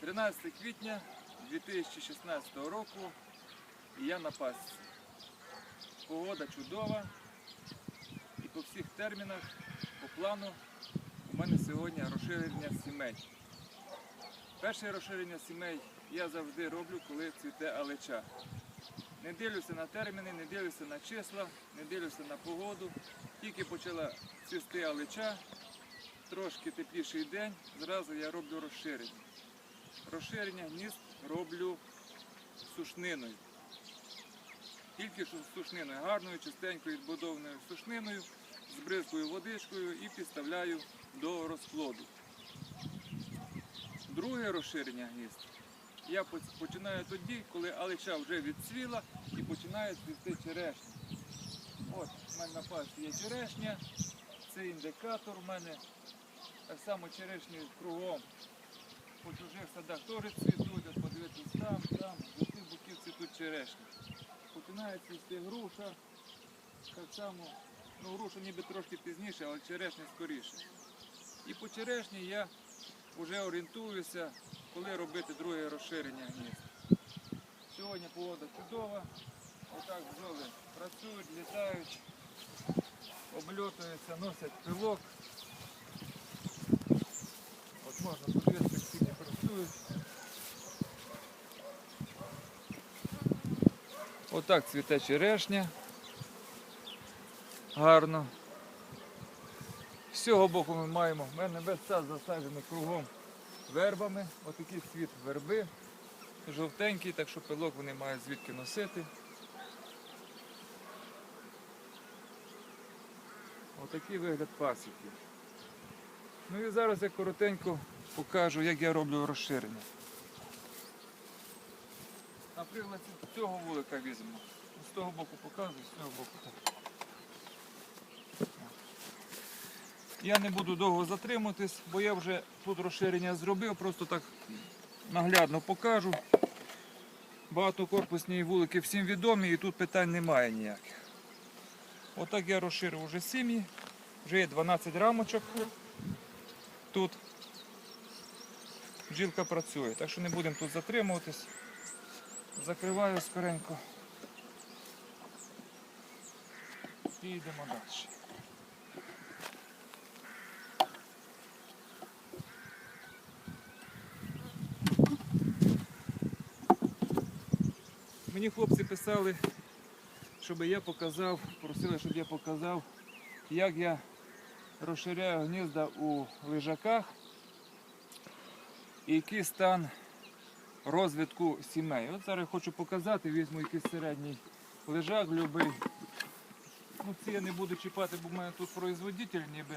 13 квітня 2016 року і я на пасіці. Погода чудова і по всіх термінах, по плану у мене сьогодні розширення сімей. Перше розширення сімей я завжди роблю, коли цвіте алеча. Не дивлюся на терміни, не дивлюся на числа, не дивлюся на погоду. Тільки почала цвісти алеча, трошки тепліший день, зразу я роблю розширення. Розширення гнізд роблю сушниною. Тільки сушниною, гарною, чистенькою відбудованою сушниною, з бризкою водичкою і підставляю до розплоду. Друге розширення гнізд я починаю тоді, коли алеча вже відцвіла і починає цвісти черешня. От, у мене на пасі є черешня, це індикатор у мене. Так само черешні кругом. По чужих садах теж цвітуть, подивитись там, там, з усіх боків цвітуть черешні. Починає цвісти груша. Так само, ну груша ніби трошки пізніше, але черешня скоріше. І по черешні я вже орієнтуюся, коли робити друге розширення гнізд. Сьогодні погода чудова. Отак бджоли працюють, літають, обльотуються, носять пилок. От можна подивитися, як сьогодні працюють. Отак цвіте черешня. Гарно. З цього боку ми маємо, в мене весь сад засаджений кругом вербами. Отакий цвіт верби. Жовтенький, так що пилок вони мають звідки носити. Отакий вигляд пасіки. Ну і зараз я коротенько покажу, як я роблю розширення. Наприклад, з цього вулика візьмемо. З того боку показую, з цього боку так. Я не буду довго затримуватись, бо я вже тут розширення зробив, просто так наглядно покажу. Багатокорпусні вулики всім відомі і тут питань немає ніяких. Отак я розширив вже сім'ї, вже є 12 рамочок. Тут бджілка працює, так що не будемо тут затримуватись. Закриваю скоренько. І йдемо далі. Мені хлопці писали, щоб я показав, просили, щоб я показав, як я розширяю гнізда у лежаках і який стан розвитку сімей. От зараз хочу показати, візьму якийсь середній лежак любий. Ну, ці я не буду чіпати, бо в мене тут производитель ніби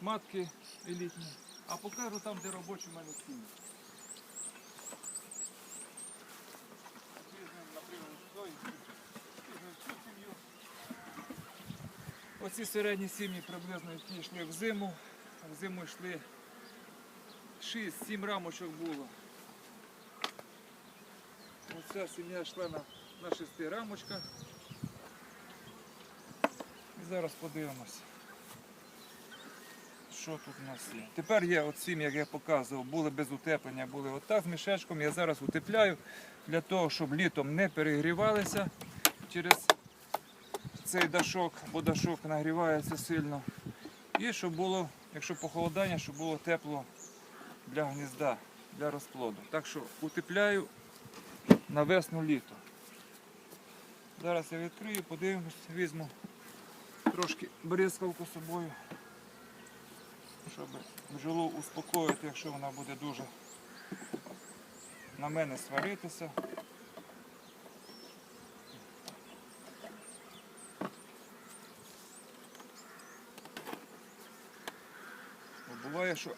матки елітні. А покажу там, де робочі в мене сім'ї. Оці середні сім'ї приблизно які йшли в зиму. В зиму йшли 6-7 рамочок було. Оця сім'я йшла на, на 6 рамочках. І зараз подивимося, що тут у нас є. Тепер є от як я показував, були без утеплення, були отак з мішечком. Я зараз утепляю для того, щоб літом не перегрівалися через цей дашок, бо дашок нагрівається сильно. І щоб було, якщо похолодання, щоб було тепло для гнізда, для розплоду. Так що утепляю на весну літо. Зараз я відкрию, подивимось, візьму трошки бризкалку з собою, щоб бджолу успокоїти, якщо вона буде дуже на мене сваритися. Буває, що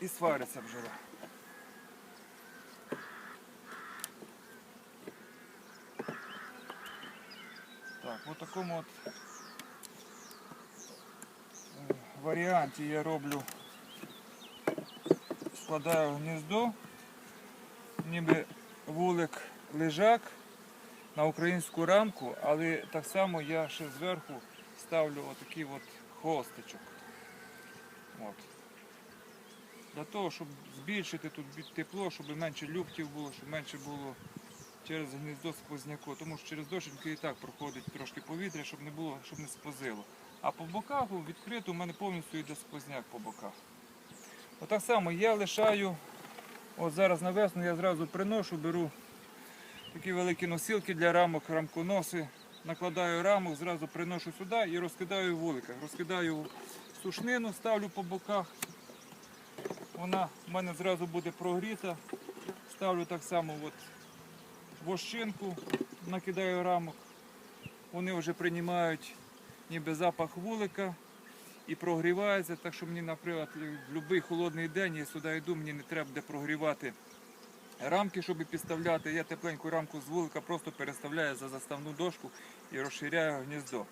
і свариться бджола. В такому от е, варіанті я роблю, складаю гніздо, ніби вулик лежак на українську рамку, але так само я ще зверху ставлю отакий от хвостичок. От. Для того, щоб збільшити тут тепло, щоб менше люктів було, щоб менше було через гніздо сквозняку. Тому що через дощеньки і так проходить трошки повітря, щоб не було, щоб не сквозило. А по боках відкрито у мене повністю йде сквозняк по боках. Отак само я лишаю, от зараз на весну я зразу приношу, беру такі великі носілки для рамок, рамконоси, накладаю рамок, зразу приношу сюди і розкидаю в. Розкидаю сушнину, ставлю по боках. Вона в мене зразу буде прогріта. Ставлю так само от вощинку, накидаю рамок. Вони вже приймають ніби запах вулика і прогріваються. Так що мені, наприклад, в будь-який холодний день я сюди йду, мені не треба буде прогрівати рамки, щоб підставляти. Я тепленьку рамку з вулика просто переставляю за заставну дошку і розширяю гніздо.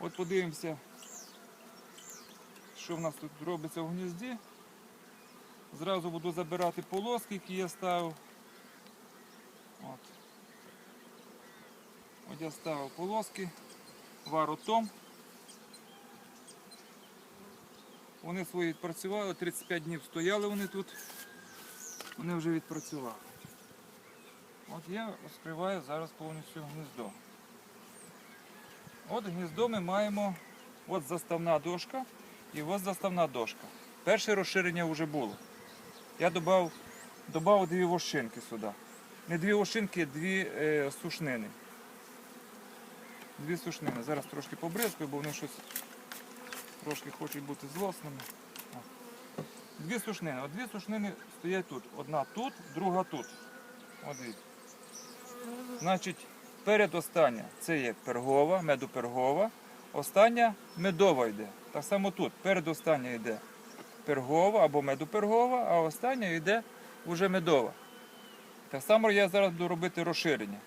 От подивимося, що в нас тут робиться в гнізді. Зразу буду забирати полоски, які я ставив. От. От я ставив полоски, варотом. Вони свої відпрацювали, 35 днів стояли вони тут, вони вже відпрацювали. От я розкриваю зараз повністю гніздо. От гніздо ми маємо от заставна дошка і от заставна дошка. Перше розширення вже було. Я додав дві вощинки сюди. Не дві вощинки, дві е, сушнини. Дві сушнини. Зараз трошки побризкаю, бо вони щось трошки хочуть бути злосними. Дві сушнини. Дві сушнини стоять тут. Одна тут, друга тут. От дві. Значить, передостання це є пергова, медопергова. Остання медова йде. Так само тут. Передостання йде пергова або медопергова, а остання йде вже медова. Так само я зараз буду робити розширення.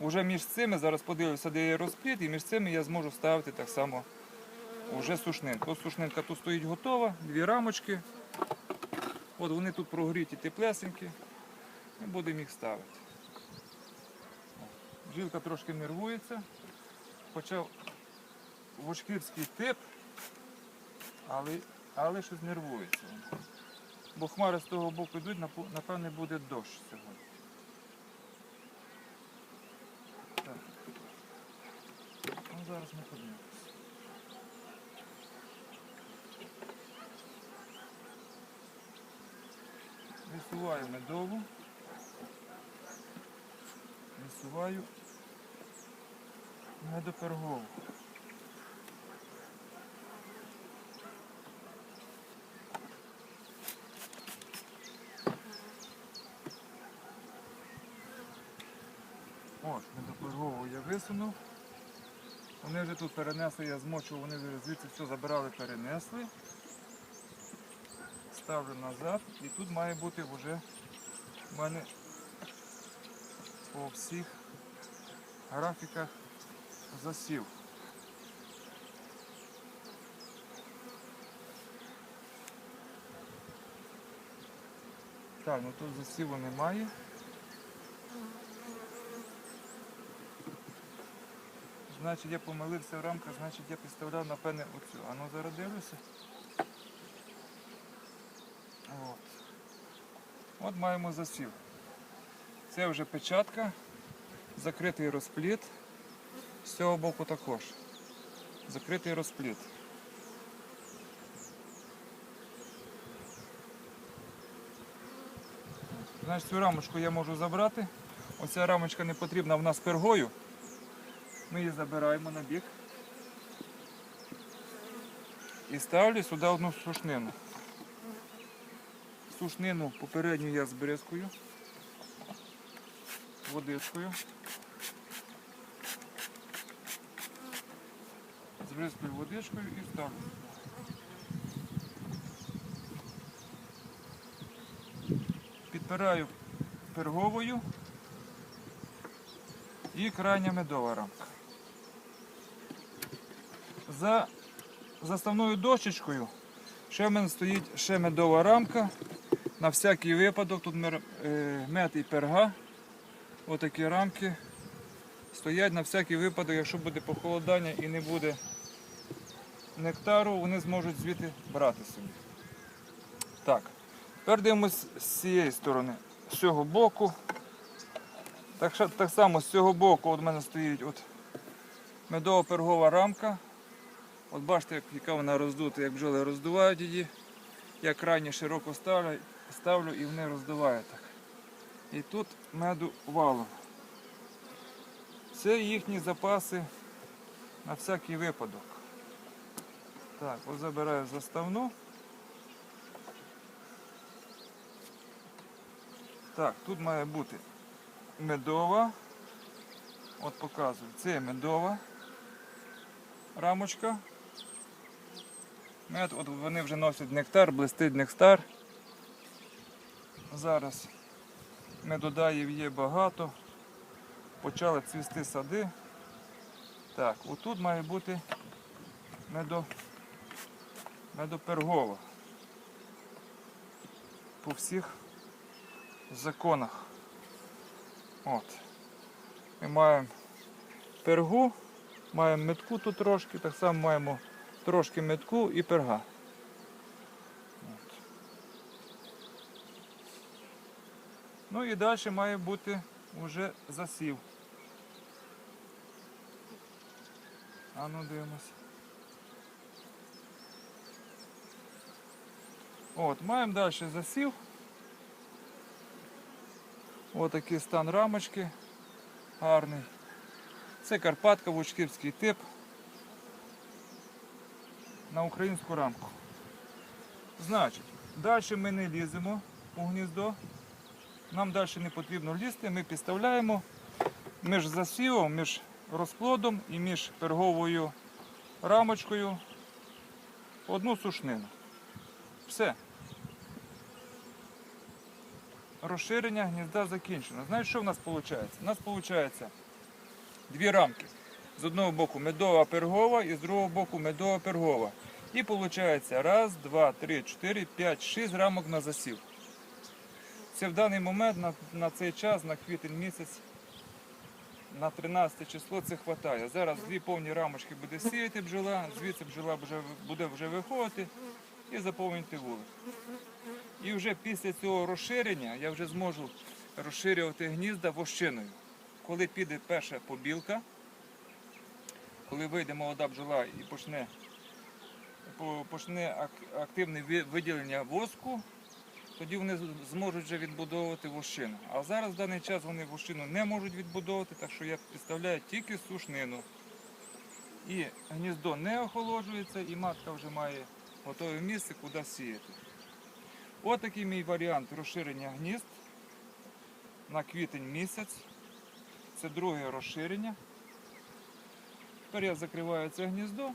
Уже між цими, зараз подивлюся, де є розпліт, і між цими я зможу ставити так само уже сушнинку. Ось сушнинка тут стоїть готова, дві рамочки. От вони тут прогріті теплесенькі. І будемо їх ставити. Жилка трошки нервується. Хоча вошківський тип, але, але щось нервується. Бо хмари з того боку йдуть, напевне буде дощ сьогодні. Так. Ну, зараз ми подивимося. Висуваю медову. Висуваю медопергову. От, медопергову я висунув. Вони вже тут перенесли, я змочував, вони звідси все забирали, перенесли. Ставлю назад і тут має бути вже в мене по всіх графіках засів. Так, ну тут засіву немає. Значить я помилився в рамках, значить я підставляв напевне оцю. А ну зараз дивлюся. От. От маємо засів. Це вже печатка, закритий розпліт. З цього боку також. Закритий розпліт. Значить, цю рамочку я можу забрати. Оця рамочка не потрібна в нас пергою. Ми її забираємо на бік. І ставлю сюди одну сушнину. Сушнину попередню я збризкую водичкою. Збризкую водичкою і ставлю. Підпираю перговою і крайня медова рамка. За заставною дощечкою ще в мене стоїть ще медова рамка. На всякий випадок тут е, мед і перга. Отакі рамки стоять на всякий випадок, якщо буде похолодання і не буде нектару, вони зможуть звідти брати собі. Так. Тепер дивимось з цієї сторони, з цього боку. Так, так само з цього боку от в мене стоїть от медово пергова рамка. От бачите, як- яка вона роздута, як бджоли роздувають її. Я крайні широко ставлю, ставлю і вони роздувають так. І тут меду валом. Це їхні запаси на всякий випадок. Так, ось забираю заставну. Так, тут має бути медова. От показую. Це медова рамочка. Мед, от вони вже носять нектар, блистить нектар. Зараз медодаїв є багато. Почали цвісти сади. Так, отут має бути медо, медопергова. По всіх законах. От. Ми маємо пергу, маємо метку тут трошки, так само маємо трошки метку і перга. От. Ну і далі має бути вже засів. А ну дивимося. От, маємо далі засів. Отакий стан рамочки гарний. Це Карпатка, вучківський тип на українську рамку. Значить, далі ми не ліземо у гніздо. Нам далі не потрібно лізти, ми підставляємо між засівом, між розплодом і між перговою рамочкою одну сушнину. Все. Розширення гнізда закінчено. Знаєте, що в нас виходить? У нас виходить дві рамки. З одного боку медова пергова і з другого боку медова пергова. І виходить раз, два, три, чотири, п'ять, шість рамок на засів. Це в даний момент на, на цей час, на квітень місяць, на 13 число це вистачає. Зараз дві повні рамочки буде сіяти бджола, звідси бджола вже, буде вже виходити і заповнити вулик. І вже після цього розширення я вже зможу розширювати гнізда вощиною. Коли піде перша побілка, коли вийде молода бджола і почне, почне активне виділення воску, тоді вони зможуть вже відбудовувати вощину. А зараз в даний час вони вощину не можуть відбудовувати, так що я підставляю тільки сушнину. І гніздо не охолоджується, і матка вже має готове місце, куди сіяти. Ось такий мій варіант розширення гнізд на квітень місяць. Це друге розширення. Тепер я закриваю це гніздо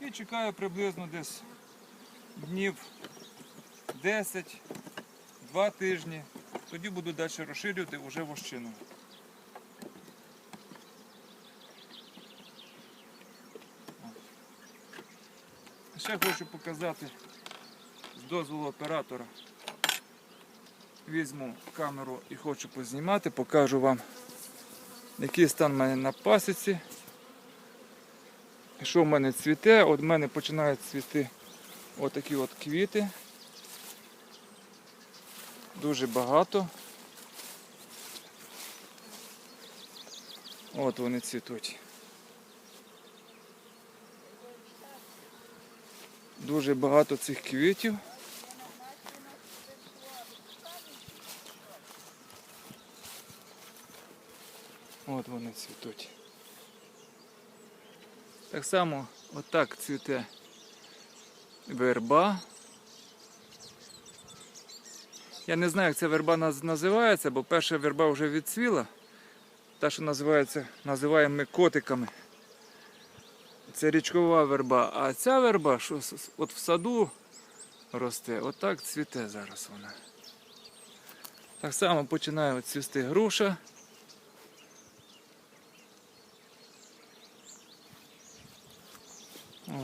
і чекаю приблизно десь днів 10, 2 тижні. Тоді буду далі розширювати вже вощину. Ще хочу показати з дозволу оператора. Візьму камеру і хочу познімати, покажу вам, який стан в мене на пасіці. Що в мене цвіте, от в мене починають цвіти отакі от квіти. Дуже багато. От вони цвітуть. Дуже багато цих квітів. От вони цвітуть. Так само отак цвіте верба. Я не знаю, як ця верба називається, бо перша верба вже відцвіла. Та, що називається, називаємо ми котиками. Це річкова верба. А ця верба, що от в саду росте, отак цвіте зараз вона. Так само починає цвісти груша.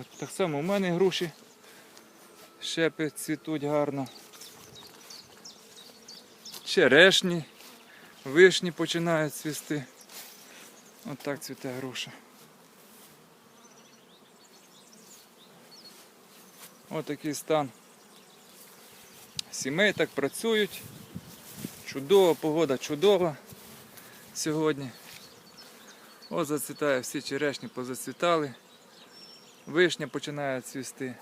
От, так само у мене груші щепи цвітуть гарно. Черешні, вишні починають цвісти. От так цвіте груша. Отакий стан. Сімей так працюють. Чудова, погода чудова сьогодні. Ось зацвітає, всі черешні позацвітали. Вишня починає цвісти.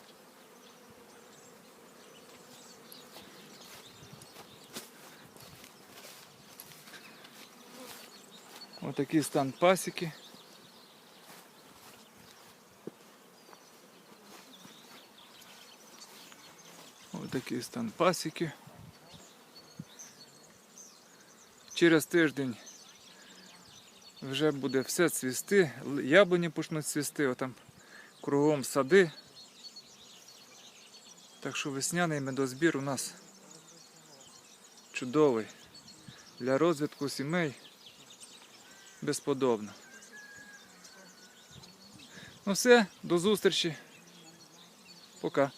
Отакий стан пасіки. Отакий стан пасіки. Через тиждень вже буде все цвісти, яблуні почнуть цвісти, отам кругом сади. Так що весняний медозбір у нас чудовий. Для розвитку сімей безподобно. Ну все, до зустрічі. Пока.